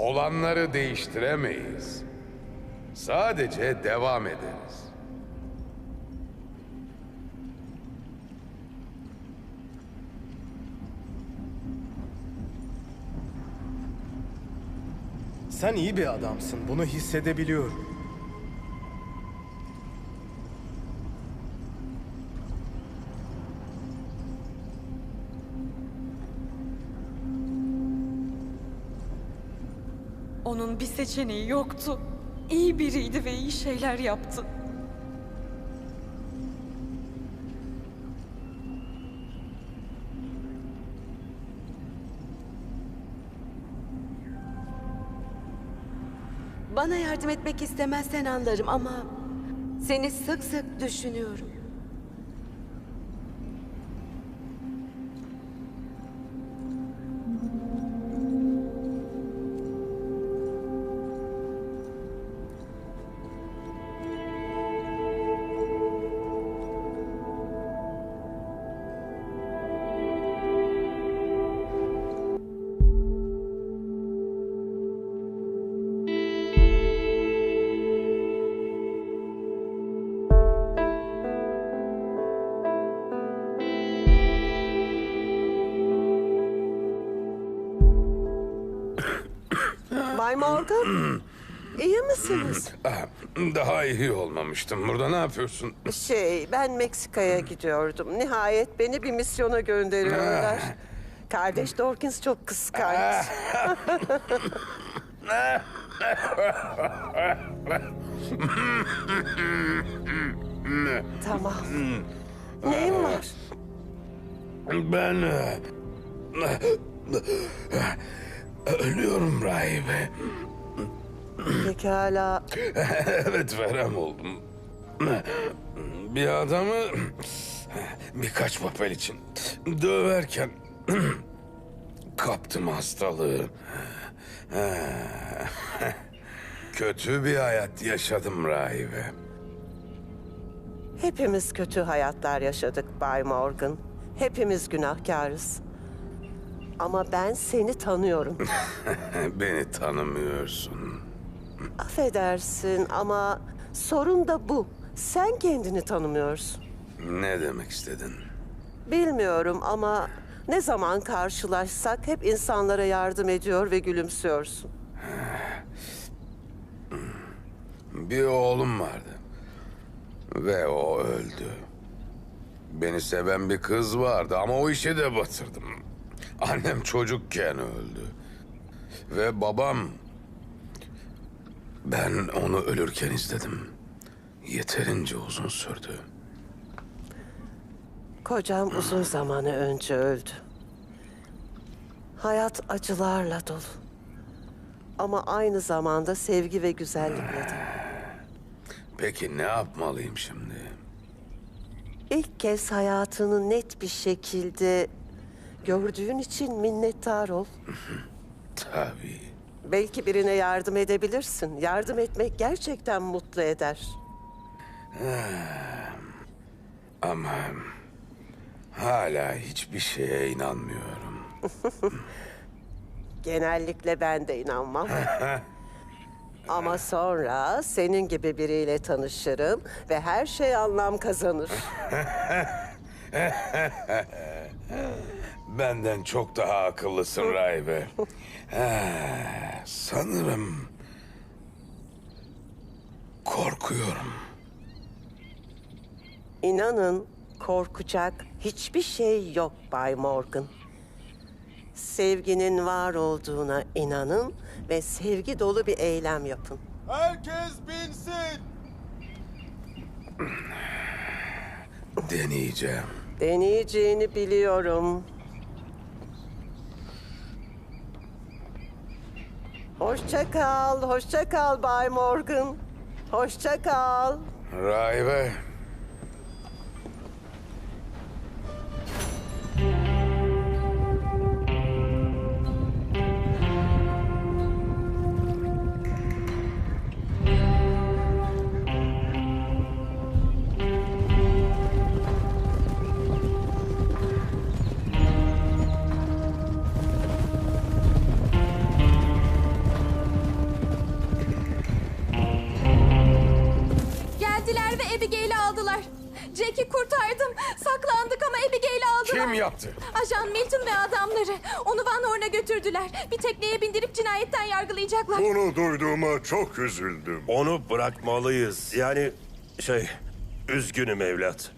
Olanları değiştiremeyiz. Sadece devam ederiz. Sen iyi bir adamsın. Bunu hissedebiliyorum. Onun bir seçeneği yoktu. İyi biriydi ve iyi şeyler yaptı. Bana yardım etmek istemezsen anlarım ama seni sık sık düşünüyorum. Bay Morgan, iyi misiniz? Ah, Daha iyi olmamıştım. Burada ne yapıyorsun? Şey, ben Meksika'ya gidiyordum. Nihayet beni bir misyona gönderiyorlar. Kardeş Dawkins çok kıskanç. tamam. Neyin var? Ben... Ölüyorum rahibe. Pekala. evet verem oldum. Bir adamı birkaç papel için döverken kaptım hastalığı. Kötü bir hayat yaşadım rahibe. Hepimiz kötü hayatlar yaşadık Bay Morgan. Hepimiz günahkarız. Ama ben seni tanıyorum. Beni tanımıyorsun. Affedersin ama sorun da bu. Sen kendini tanımıyorsun. Ne demek istedin? Bilmiyorum ama ne zaman karşılaşsak hep insanlara yardım ediyor ve gülümsüyorsun. Bir oğlum vardı. Ve o öldü. Beni seven bir kız vardı ama o işe de batırdım. Annem çocukken öldü. Ve babam... Ben onu ölürken izledim. Yeterince uzun sürdü. Kocam uzun zamanı önce öldü. Hayat acılarla dolu. Ama aynı zamanda sevgi ve güzellikle de. Peki ne yapmalıyım şimdi? İlk kez hayatını net bir şekilde gördüğün için minnettar ol. Tabii. Belki birine yardım edebilirsin. Yardım etmek gerçekten mutlu eder. Ama hala hiçbir şeye inanmıyorum. Genellikle ben de inanmam. Ama sonra senin gibi biriyle tanışırım ve her şey anlam kazanır. Benden çok daha akıllısın Rahibe. Ha, sanırım korkuyorum. İnanın korkacak hiçbir şey yok Bay Morgan. Sevginin var olduğuna inanın ve sevgi dolu bir eylem yapın. Herkes binsin. Deneyeceğim. Deneyeceğini biliyorum. Hoşça kal, hoşça kal Bay Morgan. Hoşça kal. Rahibe. Yaptı? Ajan Milton ve adamları onu Van Horn'a götürdüler. Bir tekneye bindirip cinayetten yargılayacaklar. Bunu duyduğuma çok üzüldüm. Onu bırakmalıyız. Yani şey, üzgünüm evlat.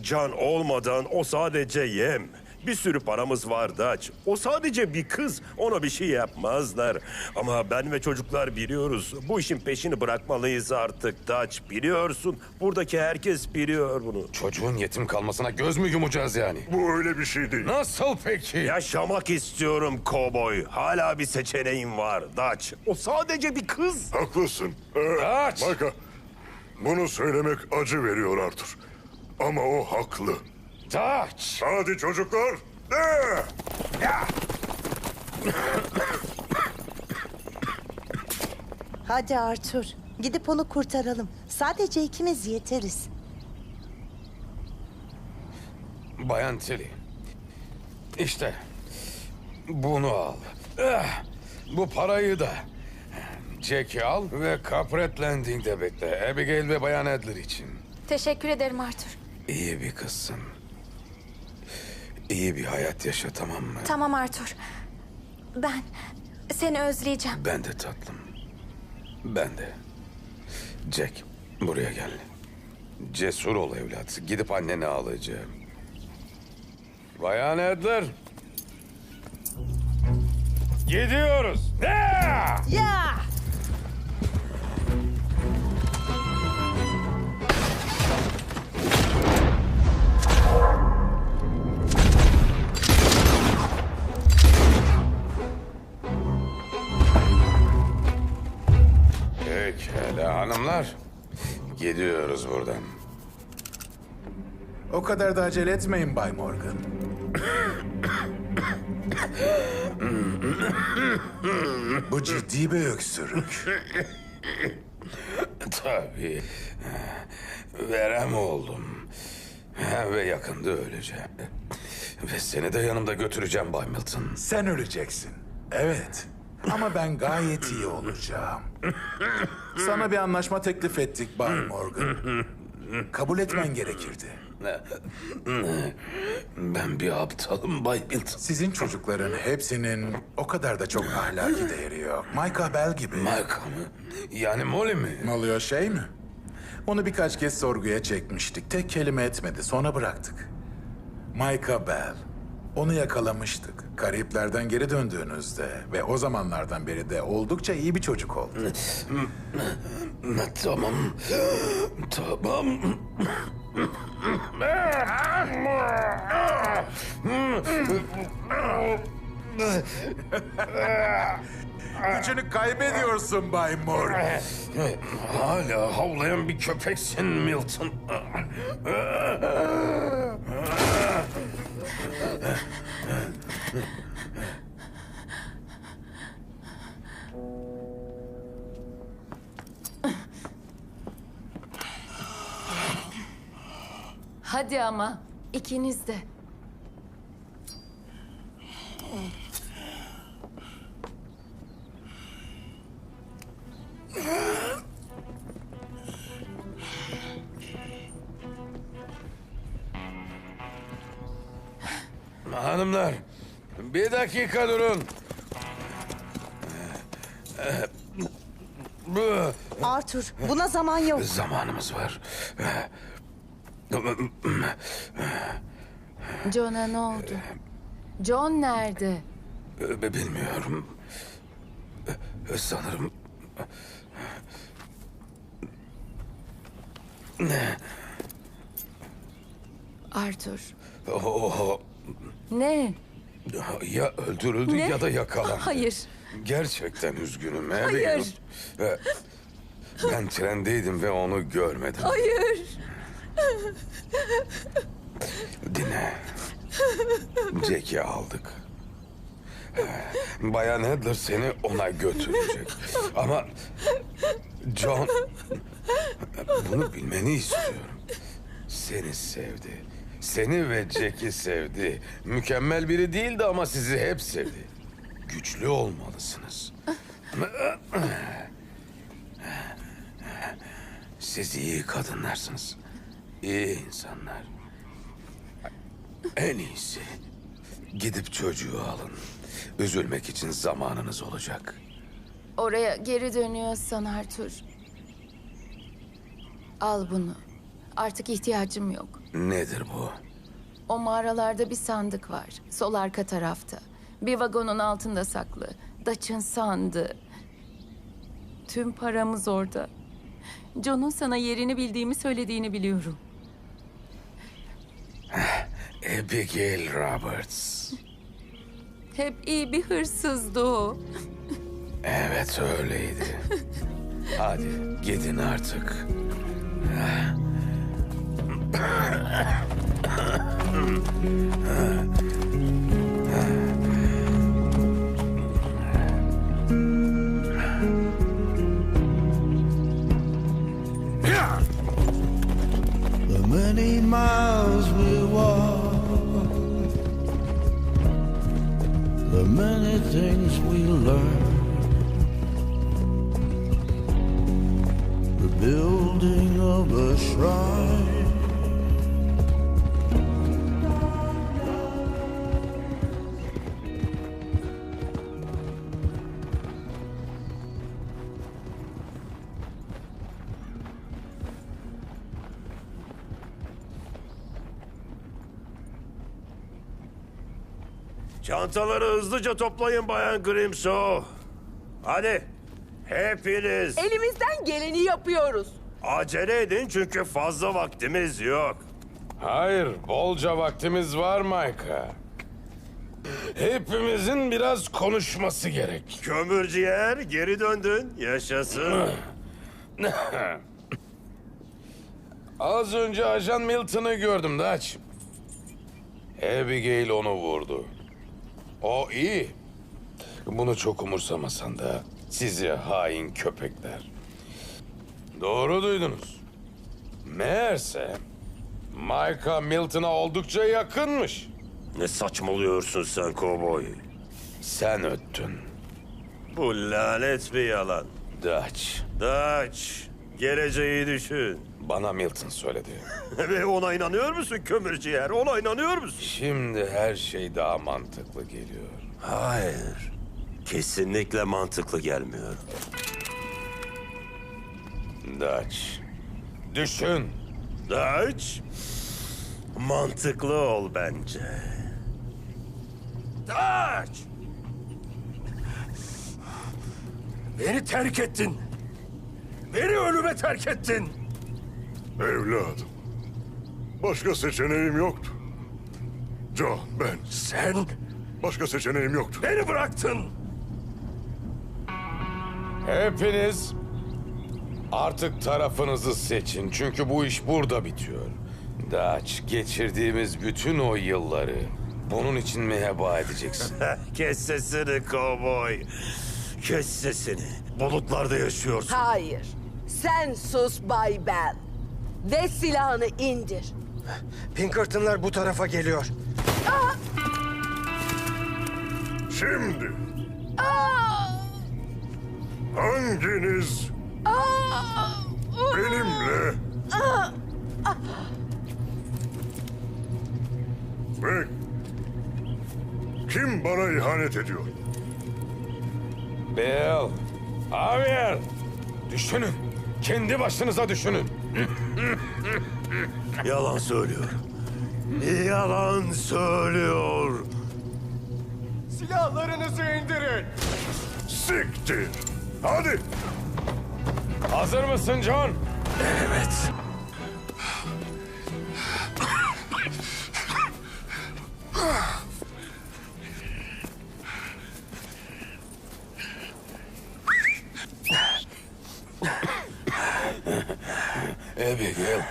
Can olmadan o sadece yem. Bir sürü paramız var Daç. O sadece bir kız. Ona bir şey yapmazlar. Ama ben ve çocuklar biliyoruz. Bu işin peşini bırakmalıyız artık Daç. Biliyorsun. Buradaki herkes biliyor bunu. Çocuğun yetim kalmasına göz mü yumacağız yani? Bu öyle bir şey değil. Nasıl peki? Yaşamak istiyorum kovboy. Hala bir seçeneğim var Daç. O sadece bir kız. Haklısın. Ee, Aç! Mayka, bunu söylemek acı veriyor Arthur. Ama o haklı. Taç! Hadi çocuklar. De! Hadi Arthur, gidip onu kurtaralım. Sadece ikimiz yeteriz. Bayan Tilly. İşte bunu al. Eh, Bu parayı da. Jack'i al ve Capret Landing'de bekle. Abigail ve Bayan Adler için. Teşekkür ederim Arthur. İyi bir kızsın. İyi bir hayat yaşa tamam mı? Tamam Arthur. Ben seni özleyeceğim. Ben de tatlım. Ben de. Jack buraya gel. Cesur ol evlat. Gidip anneni alacağım. Bayan Adler. Gidiyoruz. Ya! Ya! Pekala hanımlar. Gidiyoruz buradan. O kadar da acele etmeyin Bay Morgan. Bu ciddi bir öksürük. Tabii. Verem oldum. Ve yakında öleceğim. Ve seni de yanımda götüreceğim Bay Milton. Sen öleceksin. Evet. Ama ben gayet iyi olacağım. Sana bir anlaşma teklif ettik Bay Morgan. Kabul etmen gerekirdi. Ben bir aptalım Bay Milton. Sizin çocukların hepsinin o kadar da çok ahlaki değeri yok. Micah Bell gibi. Mike mı? Yani Molly mi? Oluyor şey mi? Onu birkaç kez sorguya çekmiştik. Tek kelime etmedi. Sonra bıraktık. Micah Bell. Onu yakalamıştık. Karayiplerden geri döndüğünüzde ve o zamanlardan beri de oldukça iyi bir çocuk oldu. Tamam. Tamam. Gücünü kaybediyorsun Bay Morgan. Hala havlayan bir köpeksin Milton. Hadi ama ikiniz de. Dakika durun. Arthur, buna zaman yok. zamanımız var. John'a ne oldu? John nerede? Bilmiyorum. Sanırım Arthur. o Ne? Ya öldürüldü Ne? ya da yakalandı. Hayır. Gerçekten üzgünüm. Hayır. Ee, Ben trendeydim ve onu görmedim. Hayır. Dinle. Jack'i aldık. Bayan Adler seni ona götürecek. Ama John bunu bilmeni istiyorum. Seni sevdi. Seni ve Jack'i sevdi. Mükemmel biri değildi ama sizi hep sevdi. Güçlü olmalısınız. Siz iyi kadınlarsınız. İyi insanlar. En iyisi. Gidip çocuğu alın. Üzülmek için zamanınız olacak. Oraya geri dönüyorsan Arthur. Al bunu. Artık ihtiyacım yok. Nedir bu? O mağaralarda bir sandık var. Sol arka tarafta. Bir vagonun altında saklı. Daç'ın sandığı. Tüm paramız orada. John'un sana yerini bildiğimi söylediğini biliyorum. Abigail Roberts. Hep iyi bir hırsızdı o. Evet öyleydi. Hadi gidin artık. Building of a shrine. Çantaları hızlıca toplayın Bayan Grimso. Hadi. Hepiniz. Elimizden geleni yapıyoruz. Acele edin çünkü fazla vaktimiz yok. Hayır, bolca vaktimiz var Mayka. Hepimizin biraz konuşması gerek. Kömürciğer geri döndün. Yaşasın. Az önce Ajan Milton'ı gördüm Daç. Abigail onu vurdu. O iyi. Bunu çok umursamasan da sizi hain köpekler. Doğru duydunuz. Meğerse Micah Milton'a oldukça yakınmış. ne saçmalıyorsun sen kovboy? Sen öttün. Bu lanet bir yalan. Dutch. Dutch, geleceği düşün. Bana Milton söyledi. Ve ona inanıyor musun kömürciğer? Ona inanıyor musun? Şimdi her şey daha mantıklı geliyor. Hayır. Kesinlikle mantıklı gelmiyor. Dutch. Düşün. Dutch, mantıklı ol bence. Dutch! Beni terk ettin. Beni ölüme terk ettin. Evladım. Başka seçeneğim yoktu. John, ben. Sen Başka seçeneğim yoktu. beni bıraktın. Hepiniz artık tarafınızı seçin. Çünkü bu iş burada bitiyor. Dutch, geçirdiğimiz bütün o yılları bunun için mi heba edeceksin? Kes sesini kovboy. Kes sesini. Bulutlarda yaşıyorsun. Hayır. Sen sus Bay Bell. Ve silahını indir. Pinkertonlar bu tarafa geliyor. Şimdi. Hanginiz benimle ve kim bana ihanet ediyor? Bill, Javier, düşünün. Kendi başınıza düşünün. Yalan söylüyor. Yalan söylüyor. Silahlarınızı indirin. Siktir. Hadi. Hazır mısın John? Evet. Abigail,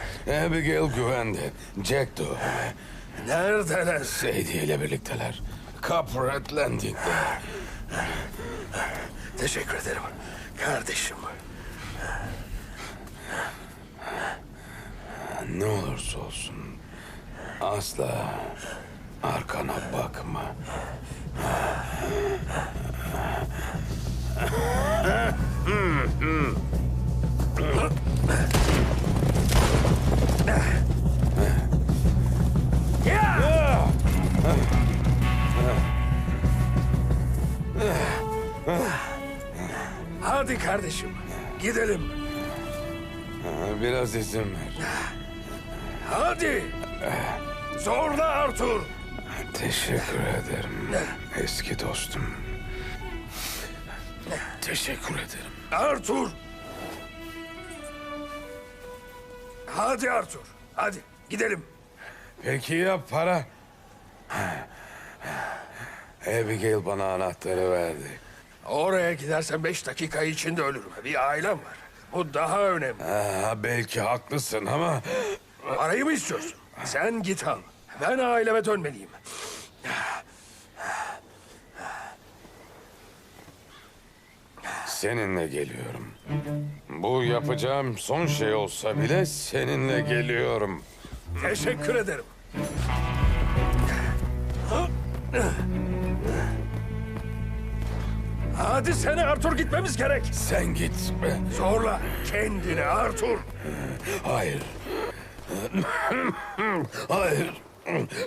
Abigail güvende. Jack de öyle. Neredeler? Sadie ile birlikteler. Copperhead Landing'de. Teşekkür ederim. Kardeşim. Ne olursa olsun asla arkana bakma. Hadi kardeşim. Gidelim. Ha, Biraz izin ver. Hadi. Zorla Arthur. Teşekkür ederim eski dostum. Teşekkür ederim. Arthur. Hadi Arthur. Hadi gidelim. Peki ya para? Abigail bana anahtarı verdi. Oraya gidersen beş dakika içinde ölürüm. Bir ailem var. Bu daha önemli. Ha, belki haklısın ama Parayı mı istiyorsun? Sen git al. Ben aileme dönmeliyim. seninle geliyorum. Bu yapacağım son şey olsa bile seninle geliyorum. Teşekkür ederim. Hadi sene Arthur gitmemiz gerek. Sen git. Zorla kendini Arthur. Hayır. Hayır.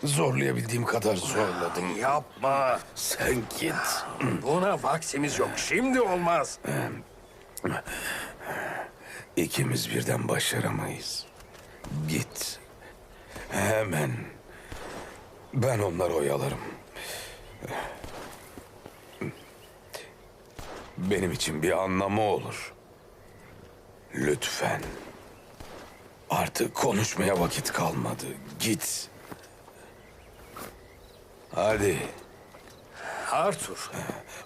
Zorlayabildiğim kadar zorladım. Yapma. Sen git. Buna vaksimiz yok. Şimdi olmaz. İkimiz birden başaramayız. Git. Hemen. Ben onları oyalarım. Benim için bir anlamı olur. Lütfen. Artık konuşmaya vakit kalmadı. Git. Hadi. Arthur.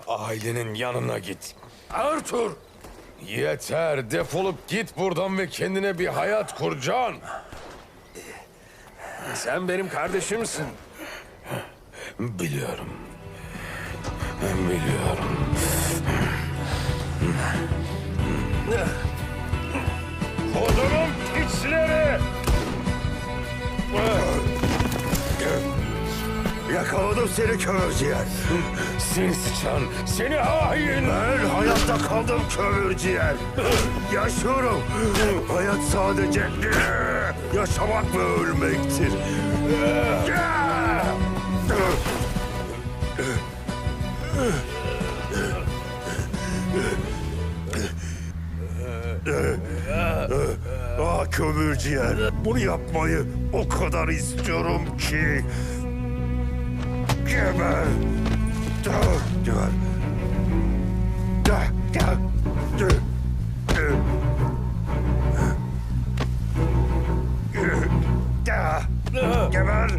Ailenin yanına git. Arthur. Yeter. Defolup git buradan ve kendine bir hayat kur Can. Sen benim kardeşimsin. Biliyorum. Biliyorum. Kodunun piçleri. Yakaladım seni kömürciğer. Seni sıçan, seni hain. Ben hayatta kaldım kömürciğer. Yaşıyorum. Hayat sadece yaşamak ve ölmektir. Ah kömürciğer, bunu yapmayı o kadar istiyorum ki. Geber. Geber. Geber.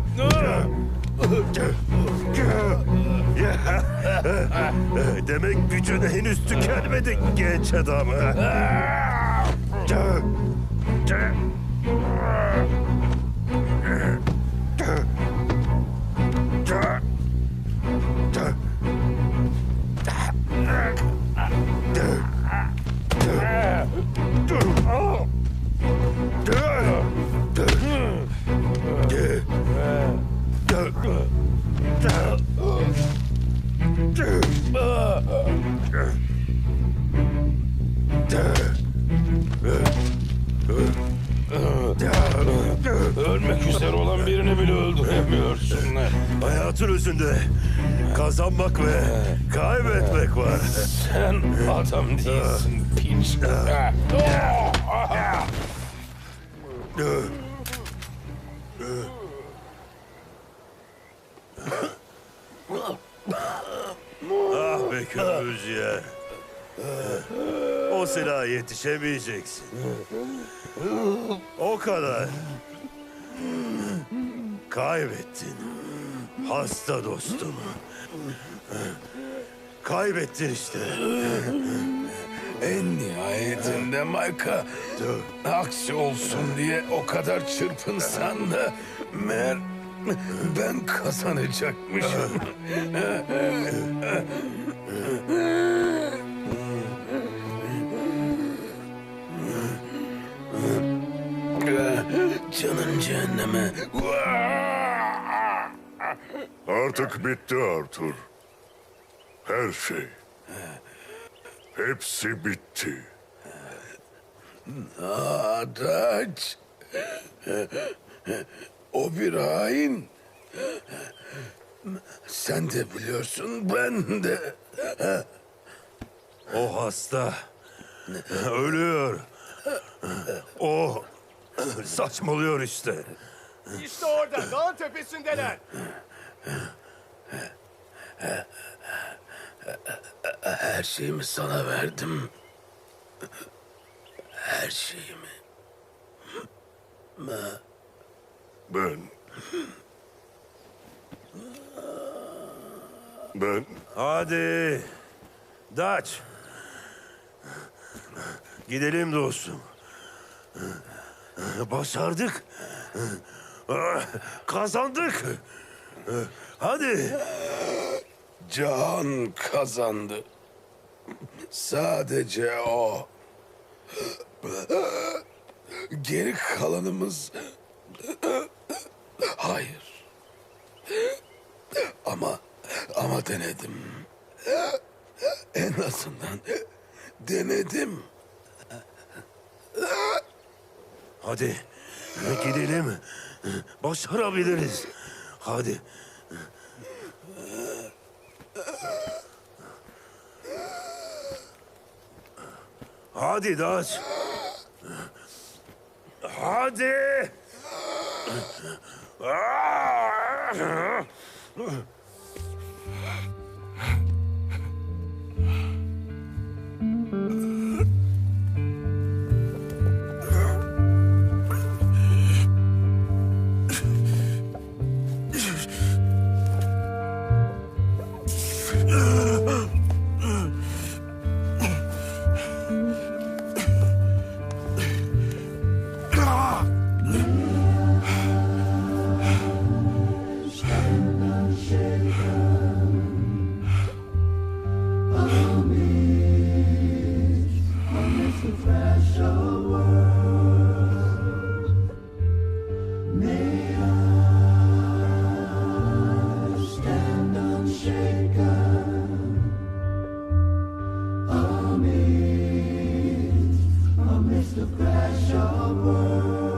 Demek gücün henüz tükenmedi genç adam. Doctor! Hayatın özünde kazanmak ve kaybetmek var. Sen adam değilsin piç. Ah be kömürcüye. O silaha yetişemeyeceksin. O kadar. Kaybettin. Hasta dostum. Kaybettin işte. En nihayetinde Mayka aksi olsun diye o kadar çırpınsan da meğer ben kazanacakmışım. Canın cehenneme. Artık bitti Arthur. Her şey. Hepsi bitti. Adaç. O bir hain. Sen de biliyorsun ben de. O hasta Ölüyor. O saçmalıyor işte. İşte orada, dağın tepesindeler. Her şeyimi sana verdim. Her şeyimi. Ben... Ben... Hadi. Daç. Gidelim dostum. Başardık. Kazandık. Hadi. Can kazandı. Sadece o. Geri kalanımız... Hayır. Ama, ama denedim. En azından denedim. Hadi. Gidelim. Başarabiliriz. Hadi. Hadi Daç. Hadi. the crash of words.